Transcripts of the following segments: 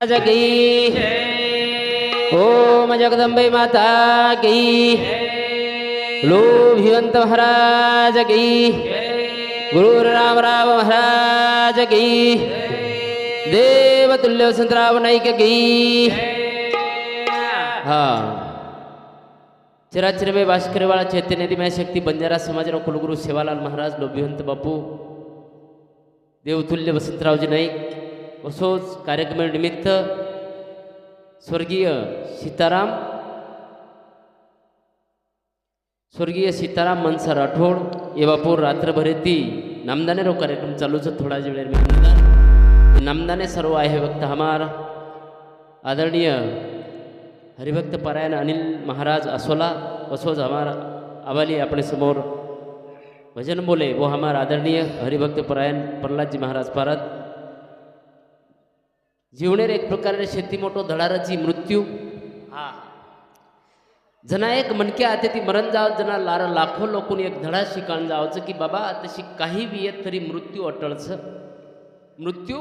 जगी। ओम जगदंबे माता की। लोभिवंत महाराज गई गुरु राम राम महाराज देव तुल्य वसंतराव नाईक गई हा। चिराचिरमे भास्करवाळा चैतन्यदिमय शक्ती बंजारा समाजराव कुलगुरू सेवालाल महाराज लोभिवंत बापू। देवतुल्य वसंतरावजी नाईक। असोच कार्यक्रमानिमित्त स्वर्गीय सीताराम स्वर्गीय सीताराम मनसा राठोड येवापूर रात्रभर ती नामदाने रो कार्यक्रम चालूच थोडा वेळ नामदान नामदाने सर्व आहे भक्त हमार. आदरणीय हरिभक्त परायण अनिल महाराज असोला असोज हमार आवाली अपने समोर. भजन बोले वो हमार आदरणीय हरिभक्त परायण प्रल्हादजी महाराज पारत. जीवनेर एक प्रकारे शेती मोठो धडाराची मृत्यू. हा. जना एक मनके आते ती मरण जाव जना लार लाखो लोकून एक धडा शिकाण जावचं की बाबा तशी काही बी येत तरी मृत्यू अटळच. मृत्यू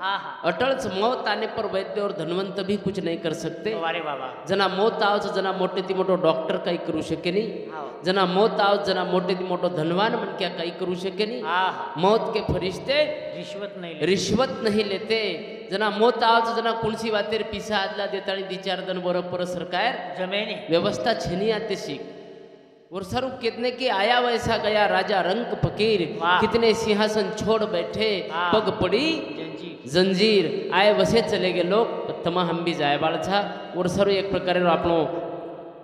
हा हा. अटळच. मौत आने पर वैद्य और धनवंत भी कुछ नहीं कर सकते. अरे बाबा. जना मौत आवच जना मोठे ती मोठो डॉक्टर काही करू शके नाही. हा. जना मौत आवच जना मोठे ती मोठो धनवान मनक्या काही करू शके नाही. हा हा. मौत के फरिश्ते रिश्वत नाही. रिश्वत नहीं लेते. जना मोत आज जना कुणसी वातेर पिसा आदला देताळी दिचार दन बरोबर सरकार जमेने व्यवस्था छनी आते सीख और कितने की आया वैसा गया राजा रंग फकीर कितने सिंहासन छोड़ बैठे पग पड़ी जंजीर आए वसे चले गए लोग तमा हम बी जाय बाळचा और सर्व एक प्रकारे आपणो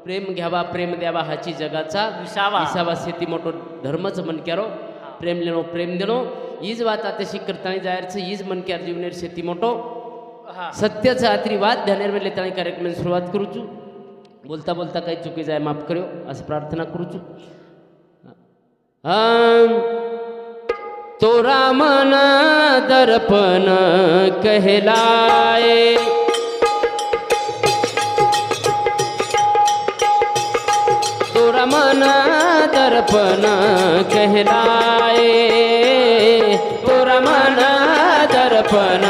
प्रेम घ्यावा प्रेम द्यावा हाची जगाचा विसावा विसावा शेती मोठो धर्मच मन कॅरो प्रेम लेणो प्रेम देणो हीच वात आताशी करताना जायरचं हीच मन क्यार जीवनेर शेती मोठो हा। सत्याचा आशीर्वाद ध्यानेर में लेताना कार्यक्रमाची सुरुवात करू छू बोलता बोलता काही चुकी जाय माफ करो असं प्रार्थना करू छू आम, तोरा मन दर्पण कहलाए तोरा मन दर्पण कहलाए तोरा मना दर्पण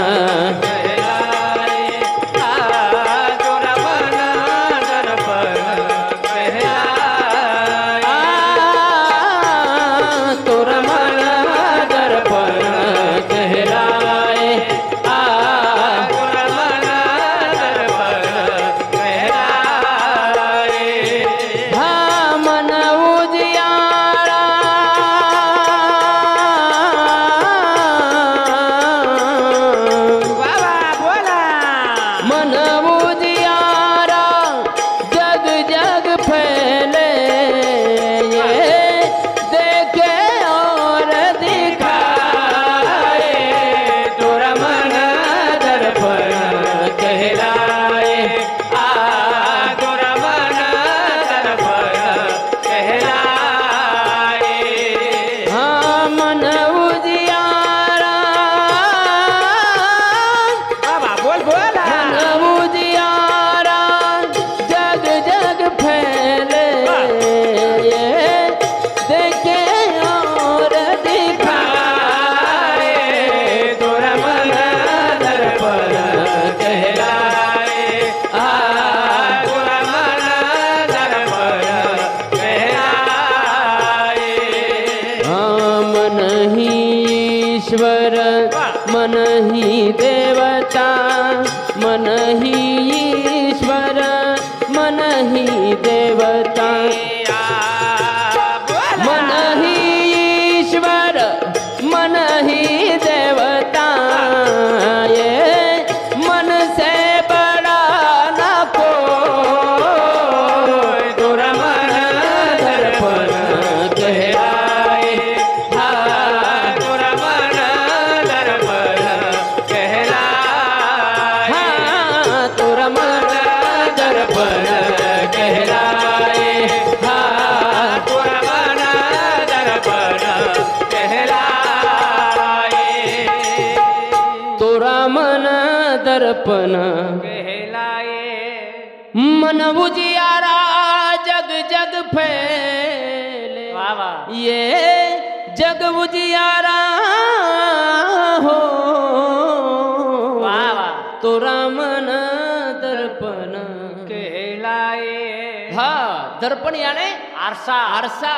दर्पण याने आरसा आरसा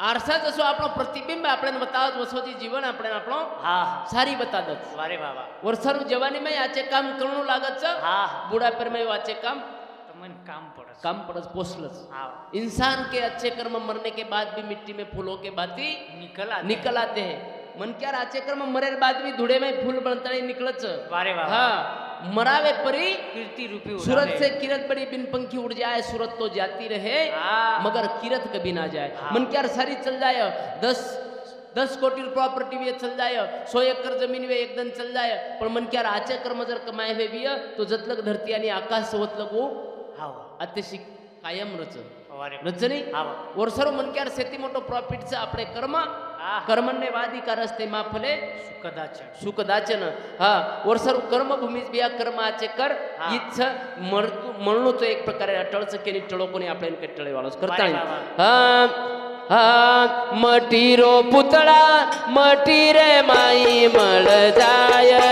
आरसा तो सो प्रतिबिंब आपने न बताओ तो जीवन आपने न आपनो हाँ सारी बता दो सारे बाबा वर्षा सर जवानी में आचे काम करनो लागत सा हाँ बुढ़ा पर में आचे काम तो मैं काम पड़ा काम पड़ा पोस्टलस इंसान के अच्छे कर्म मरने के बाद भी मिट्टी में फूलों के बाद भी निकला निकलाते हैं मन क्या राचे कर्म मरे बाद भी धुड़े में फूल बनता नहीं निकलता वाह मरावे परी कीर्ति रूपी सूरत से किरत बड़ी बिन पंखी उड़ जाए सूरत तो जाती रहे मगर किरत कभी ना जाए। मन क्या सारी चल जाए दस दस कोटी प्रॉपर्टी भी चल जाए सो एकर जमीन वे एकदम चल जाए पर मन क्या आचे कर्म जर कमाए हुए भी तो जतलक धरती आणि आकाश सवतलक वो हाँ अतिशिक कायम रचन। રજની ઓરસરો મનક્યાર સેતી મોટો પ્રોફિટ છે આપણે કર્મ કર્મને વાદિકા રસ્તે માં ફલે સુકદાચન સુકદાચન હા ઓરસર કર્મ ભૂમિ બિયા કર્મ આચે કર ઈચ્છ મળનું તો એક પ્રકારે અટળ છે કે ની ટળો કોની આપણે એને કટળે વાળો કરતા હા હા મટીરો પુતળા મટીરે માઈ મળ જાય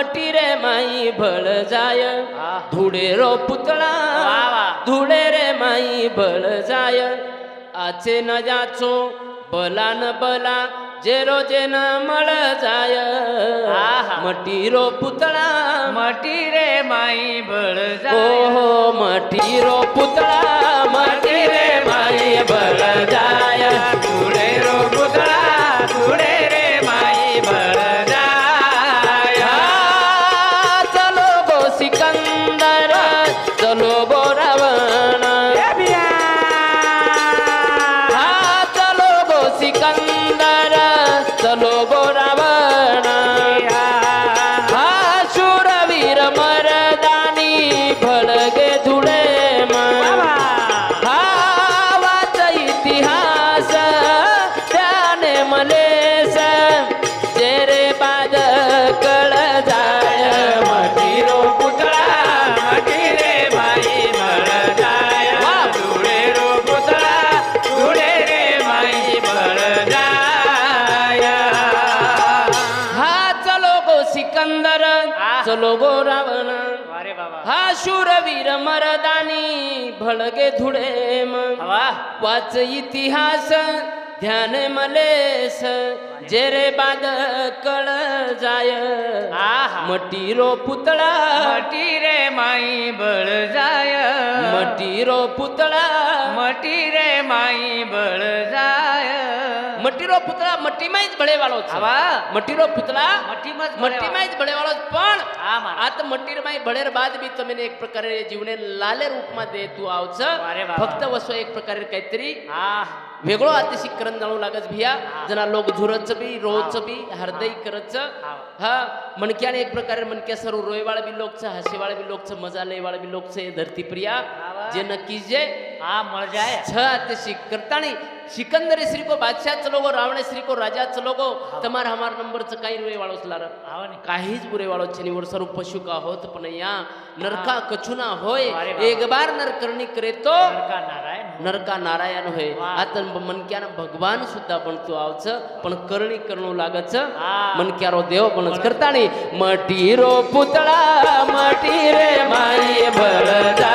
मटी रे माई भळ जाय। धुडे रो पुतळा। धुडे रे माई भळ जाय। आचे न जाचो बला न बला जेरो न मळ जाय। मटी रो पुतळा। मटी रे माई भळ जाय। हो मटी रो पुतळा। मटी रे माई भळ जाय। चलो गो रावण हा शूरवीर मरदानी भळगे धुळे वाच इतिहास ध्यान मलेस. जेरे बाद कळ जाय. मटी रो पुतळा. मटी रे माई बळ जाय. मटी रो पुतळा. मटी रे माई बळ जाय. મટીરો પુતળા મટીમાં જ ભળેવાળો છે હા મટીરો પુતળા મટીમાં મટીમાં જ ભળેવાળો છે પણ આ તો મટીરમાં ભળેર બાદ બી તમે એક પ્રકારે જીવને લાલે રૂપમાં દેતું આવશે ફક્ત વસો એક પ્રકારે કાहीतरी હા वेगळो अतिशय करंद जाणू लागत भिया। जना लोक झुरच बी रोच बी हृदय करच हा मणक्याने एक प्रकारे मणक्या सर्व रोयवाळ बी लोकच भी लोग लोकच मजा लेवाला भी लोग लोकच धरती प्रिया जे नक्की जे हाँ मर श्री को बादशाह चलोगो रावणे श्री को राजा चलोगो तमार हमार नंबर च काही रुवे वाळोच लार काहीच बुरे वाळोच छे निवर स्वरूप पशु का होत पण या नरका कछुना होय. एक बार नरकर्णी करे तो नरका नारायण नरका नारायण होय. आता मनक्यान भगवान सुद्धा बनतो आवच पण करणी करणू लागच. मनक्यारो देव बनच करताणी मटी रो पुतळा मटी रे माई भरदा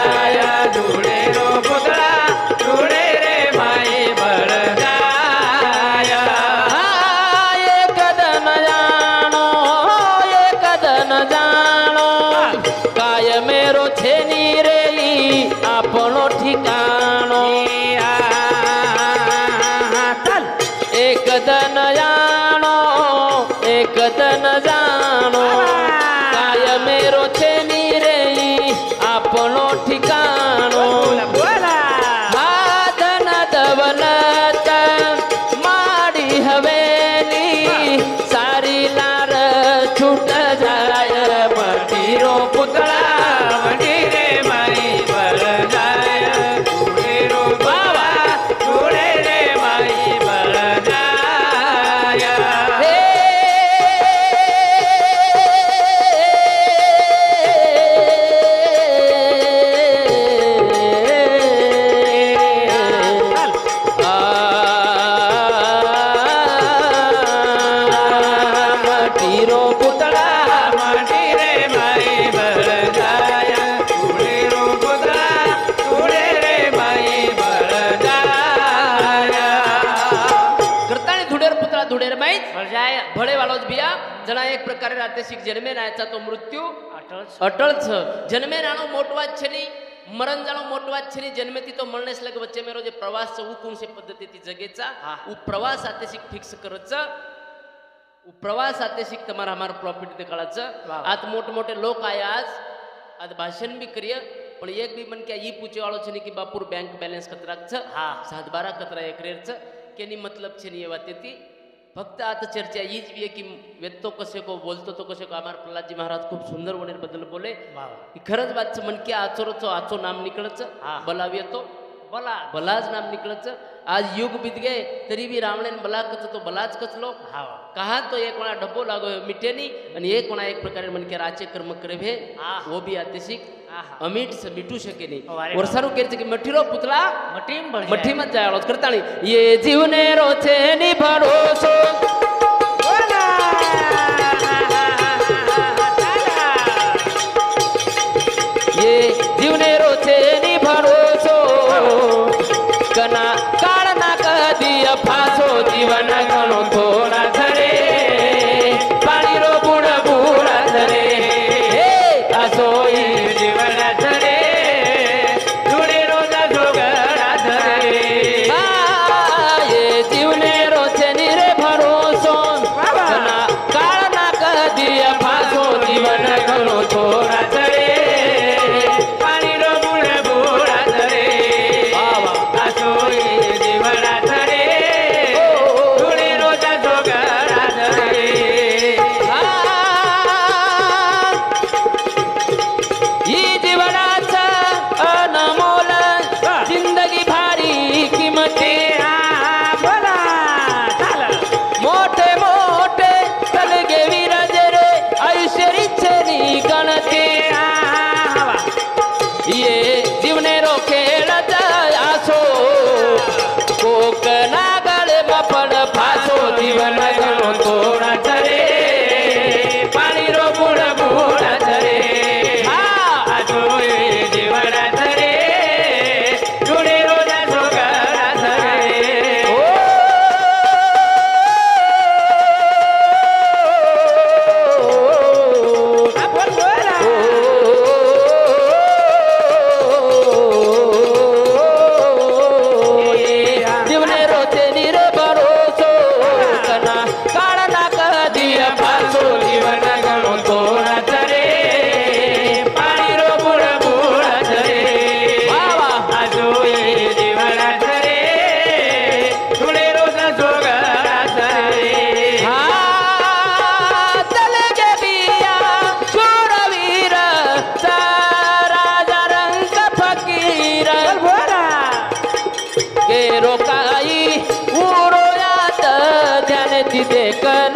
ભળે વાળો જ બિયા જણા એક પ્રકારે રાતે શીખ જન્મે નાચા તો મૃત્યુ અટળ છે જન્મે નાનો મોટો વાત છે નહીં મરણ જાણો મોટો વાત છે નહીં જન્મેથી તો મરણેશ લગ વચ્ચે મેરો જે પ્રવાસ છે હું કોણ છે પદ્ધતિથી જગે છે હું પ્રવાસ આતે શીખ ફિક્સ કરો છે प्रवास आतेशिक तुम्हाला हमार प्रॉफिट निकाळायचं आज मोठमोठे लोक आहे आज आज भाषण बी करिय पण एक बी मन क्या ई पूछे वाळो छे की बापूर बँक बॅलन्स कतराक छ हा सात बारा कतरा एक रेर छ केनी मतलब छे नी ये वाते ती फक्त आता चर्चा हीच बी आहे की व्यक्तो कसे को बोलतो तो कसे को आम्हाला प्रल्हादजी महाराज खूप सुंदर वनेरबद्दल बोले. खरंच बातचं म्हण की आचोरचो आचो नाम निकळच हा. बलाव येतो. बोला बलाज नाम निकळच आज युग बीत गे तरी बी रामणेन बला कच तो बलाच कचलो हा कहा तो एक कोणा डब्बो लागो मिटेनी आणि एक कोणा एक प्रकारे म्हण की राचे कर्म करे भे हा. वो बी आते शिक आहा. अमीठ से मिटू शके नाही वा. वर्षारू केरचे की मठीरो मटीम बढिया. मठी मत जायळो करताणी ये जीवने रोचे नि भरोसो जीवन गणो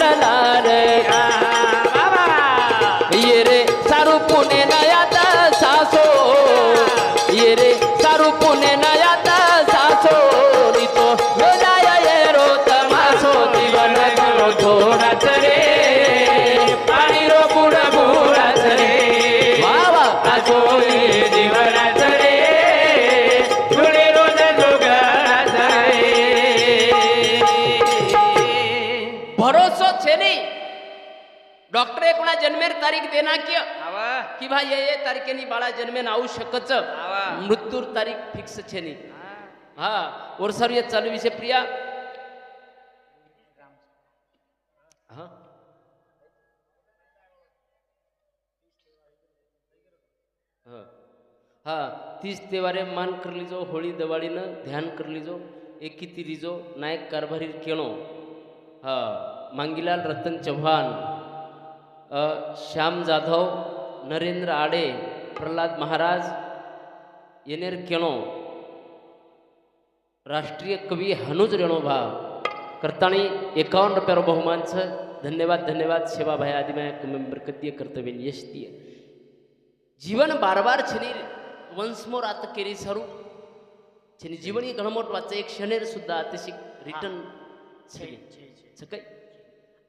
कलनार बाबा जन्मेर तारीख देणार कि कि भाई ये तारखेनी बाळा जन्मे नाऊ शकच। मृत्यूर तारीख फिक्स छे नी हा। ओरसारू येत चालू विषय प्रिया? हा। तीस तेवारे मान कर लिजो होळी दिवाळीनं ध्यान कर लिजो एक किती लिजो नायक कारभारी केणो। हा मांगीलाल रतन चव्हाण। श्याम जाधव नरेंद्र आडे प्रल्हाद महाराज येनेर केणो राष्ट्रीय कवी हनुज रेणोभा करताणी एकावन्न रुपयावर बहुमान छ धन्यवाद धन्यवाद सेवा भाई आदिमाया मेंबर कदीय कर्तव्य यश दिय जीवन बार बार छनी वन्स मोर आता केरी सरू. छनी जीवन ही घणं मोठ वाच एक क्षणेर सुद्धा आतशी रिटर्न सकाळी.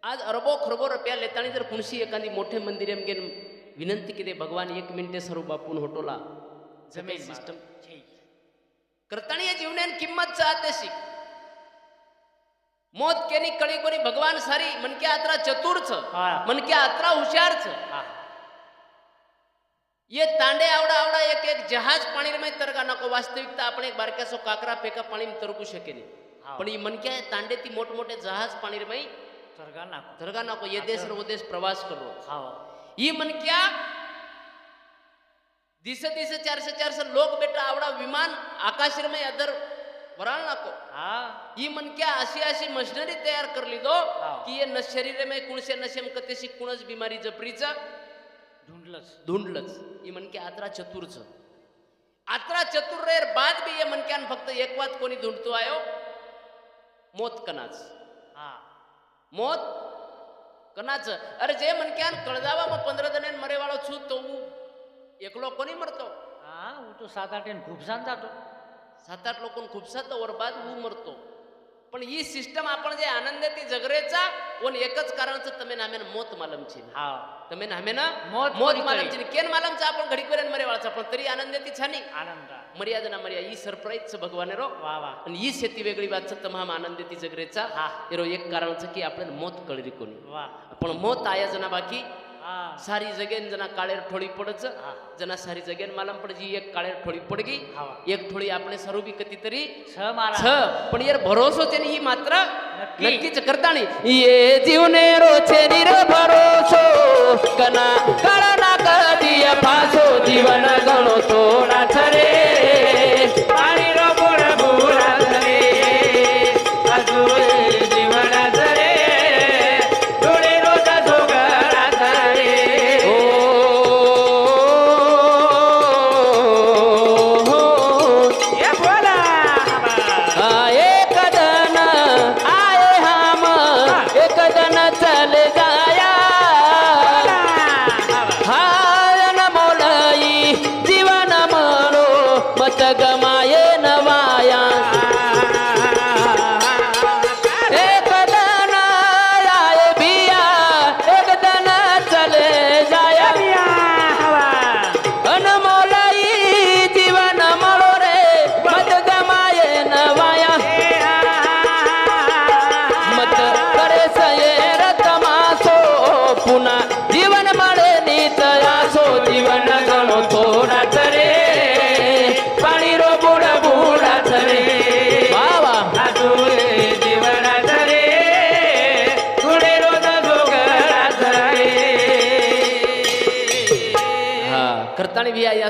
आज अरबो खरबो रुपया लेताना जर कुणशी एखादी मोठे मंदिर विनंती केली भगवान एक मिनिटे स्वरूप आपण होटोला जमे सिस्टम करताना या जीवनान किंमत चाहतेशी मोत कळी कोणी भगवान सारी मनक्या आत्रा चतुर छ मनके आत्रा हुशार ये तांडे आवडा आवडा एक एक जहाज पाणी में तरका नको वास्तविकता आपण एक बारक्यासो काकरा पेका पाणी तरकू शकेल पण ही मनक्या तांडे ती मोठमोठे जहाज पाणी में ये देश रो देश प्रवास करो. हाव ही मनक्या दिस दिस चारशे चारशे लोक बेटा आवडा विमान आकाशरमय अदर वराळ नको. हा. मनक्या अशी अशी मशिनरी तयार करली दो. की ये न शरीरमय कुणसे नशेम कतेशी कुणच बिमारी जपरीचा ढूंढलंच धुंडलंच. ही मनके आत्रा चतुरच. आत्रा चतुर रेर बाद बी ये मनक्यान फक्त एक वात कोणी धुंडतो आयो? मोत कनाच મોત? કનાચ અરે જે મને ક્યાં કળદાવામાં પંદર દને મરે વાળો છું તો હું એકલો કોની મરતો? હા હું તો સાત આઠ ખૂબ હતો સાત આઠ લોકોને ખૂબ સાતો ઓર બાદ હું મરતો. पण ही सिस्टम आपण जे आनंद ती जगरेचा पण एकच कारण तमे नामे ना मोत मालम छीन हा. तमे नामे ना मोत मोत छीन केन मालम छ आपण घडी पर्यंत मरे वाळचा. पण तरी आनंद ती छानी आनंद. मर्यादा ना मर्यादा ही सरप्राईज च भगवान रो. वा वा. आणि ही शेती वेगळी वाच तमाम आनंद ती जगरेचा. हा. रो एक कारण छ की आपण मोत कळली कोणी. वा. पण मोत आयोजना बाकी सारी जगेन जना काळे ठोळी पडच जना सारी जगेन मालम पडजी एक काळे ठोळी पडगी एक ठोळी आपण सरू बी कती तरी छ पण यार भरोसो चे ही मात्र नक्कीच करता नाही ये जीवने रोचे निर भरोसो कना कळ ना कधी फासो जीवन गणतो ना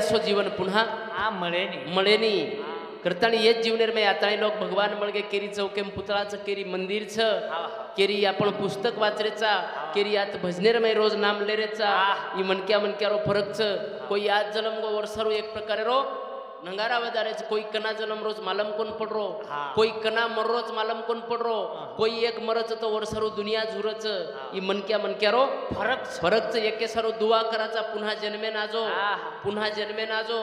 करताणी बी यासो जीवन पुन्हा આ મળે નહીં મળે નહીં કરતાણી એ જ જીવનેર મેં આતાણી लोक भगवान मळगे केरी चौकेम पुतळाचं केरी मंदिर छ केरी आपण पुस्तक वाचरेचा केरी आत भजनेर मै रोज नाम लेरेचा ई मनक्या मनक्या रो फरक छ कोई आज जन्म गो वर्षारो एक प्रकारे रो नंगारा वजारेच कोई कना जन्म रोज मालम कोण पडरो? कोई कना मररोच मालम कोण पडरो? कोई एक मरच तो वर सर्व दुनिया झुरच. ई मनक्या मनक्या रो फरक. फरकच एके सारो दुआ कराचा पुन्हा जन्मे नाजो. पुन्हा जन्मे नाजो.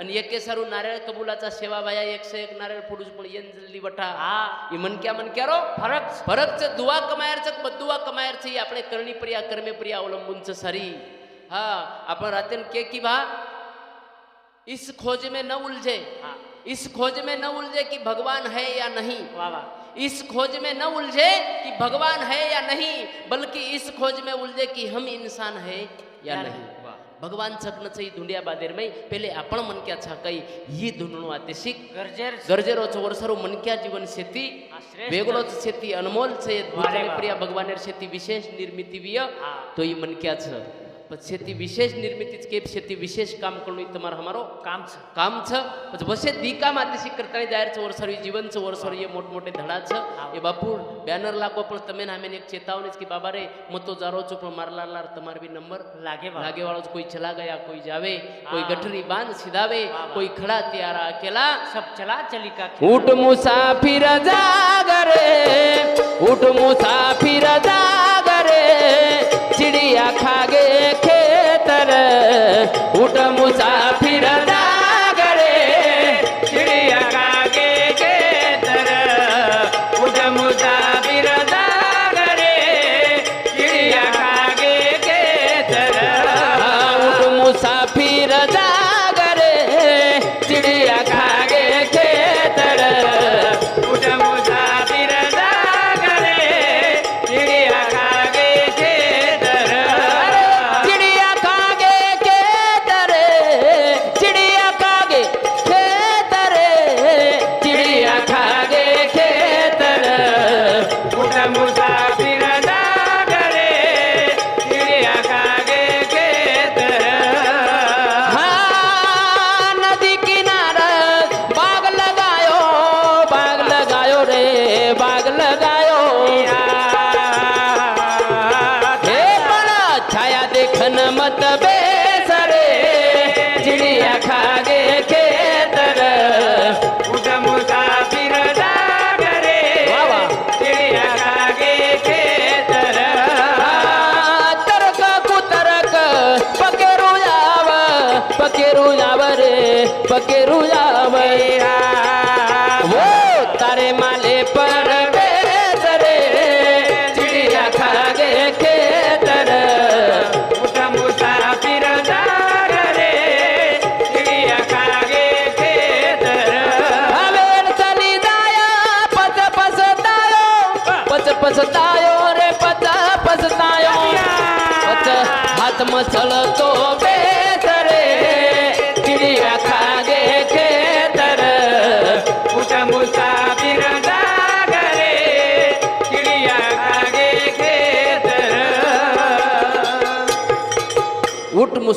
आणि एके सारू नारळ कबुलाचा सेवा बाया एकशे एक नारळ फोडूच पण येन जल्ली बठा हा. मनक्या मनक्या रो फरक. स्फरक च दुआ कमायर दुवा कमायरच कमायर कमायरच आपले करणी प्रिया कर्मे प्रिया अवलंबून च सरी. हा आपण रातेन के की भा? इस खोज में न उलझे। इस खोज में न उलझे कि भगवान है या नहीं। वाह इस खोज में न उलझे कि भगवान है या नहीं बल्कि इस खोज में उलझे कि हम इंसान है या नहीं। भगवान छकनचई धुंड्या बादेरमय पहिले आपण मनक्या छाकाई ही धुंडणू आतिशिक। गरजेर गरजेरोच वर्षारो मनक्या जीवन शेती वेगळोच शेती अनमोल छे प्रिया भगवानेर शेती विशेष निर्मितीवीय तो ही मनक्याच शेती विशेष निर्मितीच के शेती विशेष काम करने तुम्हारा हमारो काम छ. काम छ. वसे दीका काम सी करता जाहिर छ और सर जीवन छ और सर धड़ा छ ये बापू बॅनर लागो पण तमे ना एक चेतावणीच की बाबा रे मग तो जारो छो पण मारला लार तुम्हारे भी नंबर. लागे लागे वाला कोई चला गया कोई जावे. कोई गठरी बांध सिधावे. कोई खड़ा त्यारा केला. सब चला चली का उठ मुसाफिर जागरे उठ मुसाफिर जागरे चिड़िया खागे. মুসাফির away.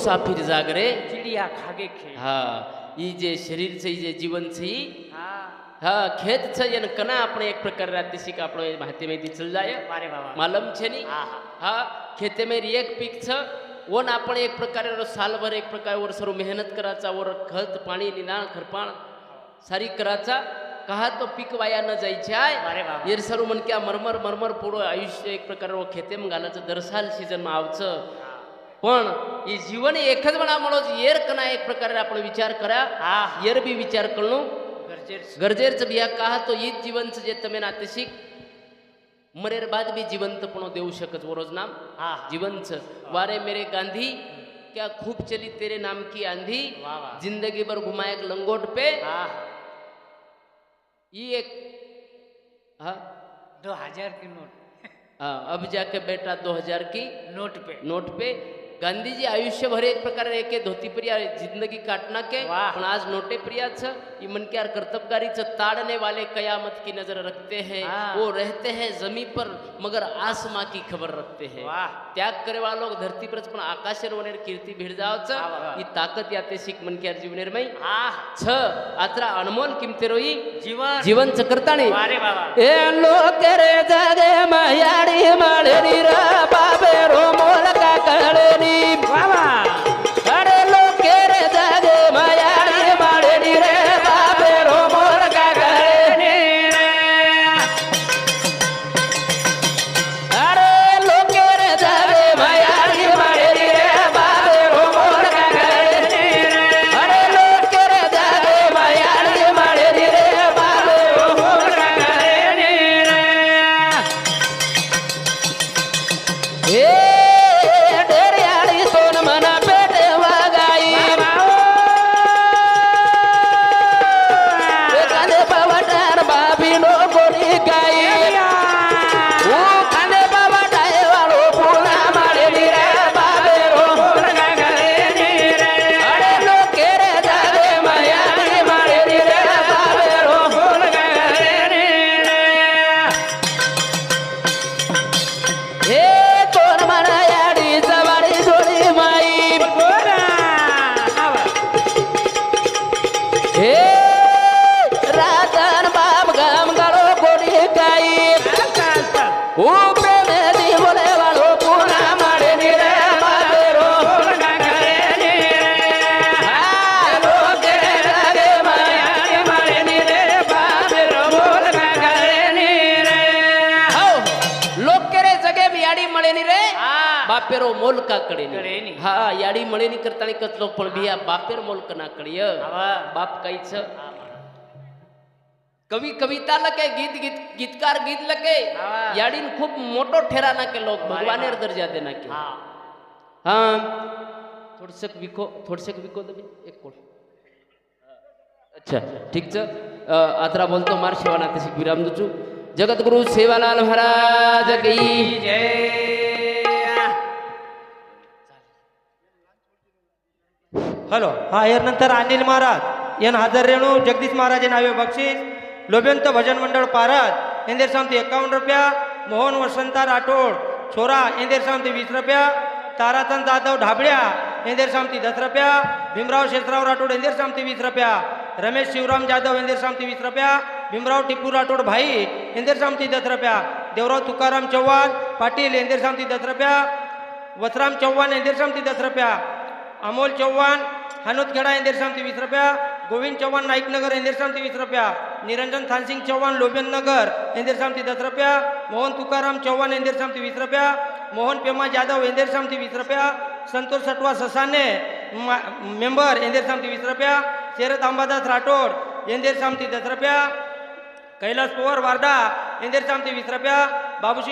मुसाफिर जागरे चिडिया खागे खेत હા ઈ જે શરીર છે ઈ જે જીવન છે ઈ हा હા ખેત છે એને કના આપણે એક પ્રકાર રાતે શીખ આપણો એ માહિતી માહિતી ચલ જાય वारे बाबा માલમ છે ની હા, હા ખેતે મેં एक पीक छ ओन आपण एक प्रकारे रो सालभर एक प्रकारे वर सर्व मेहनत करायचा वर खत पाणी निदान खरपाण सारी करायचा कहा तो पीक वाया न जायचे अरे आहे बाबा. येर सर्व म्हण क्या मरमर मरमर पुढं आयुष्य एक प्रकारे व खेतेम घालायचं दर पण ही जीवन एकच म्हणा म्हणून येर कना एक प्रकारे आपण विचार करा हा येर बी विचार करणं गरजेच. बिया का तो ईद जिवंत जे तुम्ही नातेशिक मरेर बाद बी जिवंत पण देऊ शकत वरोज नाम. हा. जिवंत. वारे मेरे गांधी क्या खूप चली तेरे नाम की आंधी. जिंदगी भर घुमाय लंगोट पे. ही. एक दो हजार की नोट. अब जाके बेटा दो हजार की नोट पे. नोट पे. गांधी जी आयुष्य भर एक प्रकार एक धोती प्रिया जिंदगी काटना के. पण आज नोटे प्रिया छ मन के छ ताड़ने वाले कयामत की नजर रखते हैं. वो रहते हैं जमी पर मगर आसमां की खबर रखते हैं त्याग करे वाला लोग धरती पर पण आकाशेर वनेर कीर्ती भिड जावच. ही ताकद याते शिक मन के यार जीवनेर मै हा छ आत्रा अनमोल किमतेरो ही जीवन जीवन च करताणी वारे बाबा ए लोक रे जागे मायाडी माळेरी र बाबे रो मोल का कळेरी બાપેરો મોલ કા કડે કડે ની ની. હા યાડી મળે ની કરતાની કતલો પણ બિયા બાપેર મોલ કના કડીય બાપ કઈ છે કવિ કવિતા લખે ગીત ગીત ગીતકાર ગીત લખે હા. યાડીન ખૂબ મોટો ઠેરા નાખે લોક મારે ભગવાનેર હા. દરજા દે નાખે હા થોડસક વિકો થોડસક વિકો દબી એક કોલ અચ્છા ઠીક છે અ, આતરા બોલતો માર સેવાના તે શીખ વિરામ દઉં છું જગતગુરુ સેવાલાલ મહારાજ કી हॅलो. हा यानंतर अनिल महाराज. एन हजार रेणू जगदीश महाराज नावे बक्षीस. लोभ्यंत भजन मंडळ पारत इंदेर सामती एकावन्न रुपया. मोहन वसंता राठोड. छोरा इंदेर सामती वीस रुपया. ताराचंद जाधव ढाबळ्या इंदिर सामती दस रुपया. भीमराव शेषराव राठोड इंदिर सामती वीस रुपया. रमेश शिवराम जाधव इंदिर सामती वीस रुपया. भीमराव टिपू राठोड भाई इंदिर सामती दस रुपया. देवराव तुकाराम चव्हाण पाटील इंदिर सामती दस रुपया. वसराम चव्हाण इंदिर सामती दस रुपया. अमोल चव्हाण हनुतखेडा खेडा सामती वीस रुपया गोविंद चव्हाण नाईकनगर इंदेर सामती वीस रुपया निरंजन थानसिंग चव्हाण लोबेन नगर इंदेर दस रुपया मोहन तुकाराम चव्हाण इंदेर सामती वीस रुपया मोहन पेमा जाधव इंदेर सामती वीस रुपया संतोष सटवा ससाने मा- मेंबर एंदेर सामती वीस रुपया शरद अंबादास राठोड एंदेर सामती दस रुपया कैलास पवार वारदा एंदेर वीस रुपया बाबूसिंग